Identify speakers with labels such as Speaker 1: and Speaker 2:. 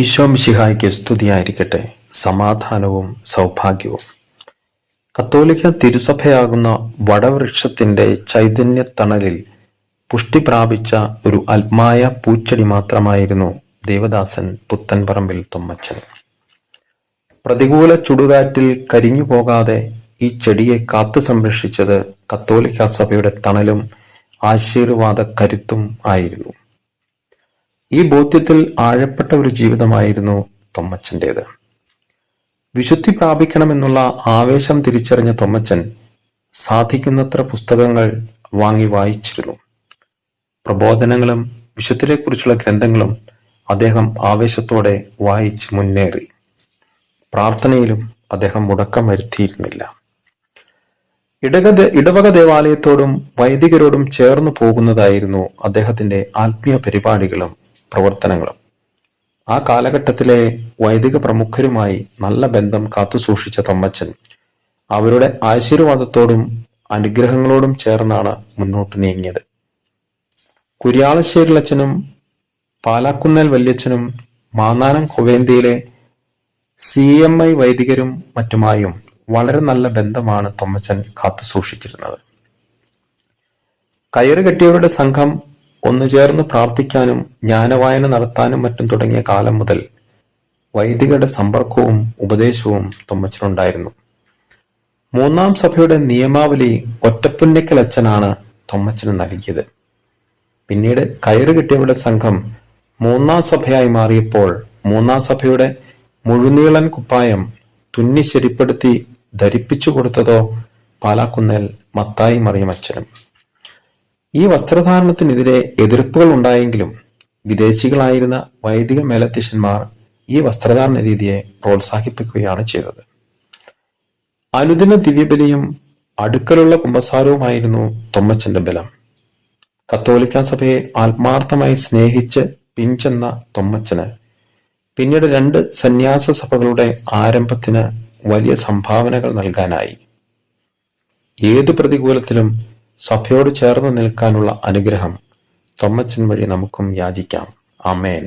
Speaker 1: ഈശോ മിശിഹായ്ക്ക് സ്തുതിയായിരിക്കട്ടെ. സമാധാനവും സൗഭാഗ്യവും. കത്തോലിക്ക തിരുസഭയാകുന്ന വടവൃക്ഷത്തിന്റെ ചൈതന്യത്തണലിൽ പുഷ്ടി പ്രാപിച്ച ഒരു ആത്മായ പൂച്ചെടി മാത്രമായിരുന്നു ദേവദാസൻ പുത്തൻപറമ്പിൽ തുമ്മച്ചൻ. പ്രതികൂല ചുടുകാറ്റിൽ കരിഞ്ഞു പോകാതെ ഈ ചെടിയെ കാത്തു സംരക്ഷിച്ചത് കത്തോലിക്ക സഭയുടെ തണലും ആശീർവാദ കരുത്തും ആയിരുന്നു. ഈ ബോധ്യത്തിൽ ആഴപ്പെട്ട ഒരു ജീവിതമായിരുന്നു തൊമ്മച്ചന്റേത് വിശുദ്ധി പ്രാപിക്കണമെന്നുള്ള ആവേശം തിരിച്ചറിഞ്ഞ തൊമ്മച്ചൻ സാധിക്കുന്നത്ര പുസ്തകങ്ങൾ വാങ്ങി വായിച്ചിരുന്നു. പ്രബോധനങ്ങളും വിശുദ്ധിയെക്കുറിച്ചുള്ള ഗ്രന്ഥങ്ങളും അദ്ദേഹം ആവേശത്തോടെ വായിച്ച് മുന്നേറി. പ്രാർത്ഥനയിലും അദ്ദേഹം മുടക്കം വരുത്തിയിരുന്നില്ല. ഇടക ഇടവക ദേവാലയത്തോടും വൈദികരോടും ചേർന്നു പോകുന്നതായിരുന്നു അദ്ദേഹത്തിന്റെ ആത്മീയ പരിപാടികളും പ്രവർത്തനങ്ങളും. ആ കാലഘട്ടത്തിലെ വൈദിക പ്രമുഖരുമായി നല്ല ബന്ധം കാത്തുസൂക്ഷിച്ച തൊമ്മച്ചൻ അവരുടെ ആശീർവാദത്തോടും അനുഗ്രഹങ്ങളോടും ചേർന്നാണ് മുന്നോട്ട് നീങ്ങിയത്. കുര്യാളശ്ശേരിലച്ചനും പാലാക്കുന്നേൽ വല്യച്ഛനും മാന്നാനം കൊവേന്തിയിലെ സി എം ഐ വൈദികരും മറ്റുമായും വളരെ നല്ല ബന്ധമാണ് തൊമ്മച്ചൻ കാത്തുസൂക്ഷിച്ചിരുന്നത് കയറുകെട്ടിയവരുടെ സംഘം ഒന്നു ചേർന്ന് പ്രാർത്ഥിക്കാനും ജ്ഞാനവായന നടത്താനും മറ്റും തുടങ്ങിയ കാലം മുതൽ വൈദികരുടെ സമ്പർക്കവും ഉപദേശവും തൊമ്മച്ചനുണ്ടായിരുന്നു. മൂന്നാം സഭയുടെ നിയമാവലി ഒറ്റപ്പുന്നക്കൽ അച്ഛനാണ് തൊമ്മച്ചന് നൽകിയത്. പിന്നീട് കയറ് കിട്ടിയവരുടെ സംഘം മൂന്നാം സഭയായി മാറിയപ്പോൾ മൂന്നാം സഭയുടെ മുഴുനീളൻ കുപ്പായം തുന്നി ശരിപ്പെടുത്തി ധരിപ്പിച്ചു കൊടുത്തതോ പാലാക്കുന്നേൽ മത്തായി മറിയമച്ചനും ഈ വസ്ത്രധാരണത്തിനെതിരെ എതിർപ്പുകൾ ഉണ്ടായെങ്കിലും വിദേശികളായിരുന്ന വൈദിക മേലധ്യക്ഷന്മാർ ഈ വസ്ത്രധാരണ രീതിയെ പ്രോത്സാഹിപ്പിക്കുകയാണ് ചെയ്തത്. അനുദിന ദിവ്യബലിയും അടുക്കലുള്ള കുമ്പസാരവുമായിരുന്നു തൊമ്മച്ചന്റെ ബലം. കത്തോലിക്ക സഭയെ ആത്മാർത്ഥമായി സ്നേഹിച്ച് പിഞ്ചെന്ന തൊമ്മച്ചന് പിന്നീട് രണ്ട് സന്യാസ സഭകളുടെ ആരംഭത്തിന് വലിയ സംഭാവനകൾ നൽകാനായി. ഏത് പ്രതികൂലത്തിലും സഭയോട് ചേർന്ന് നിൽക്കാനുള്ള അനുഗ്രഹം തൊമ്മച്ചൻ വഴി നമുക്കും യാചിക്കാം. അമേൻ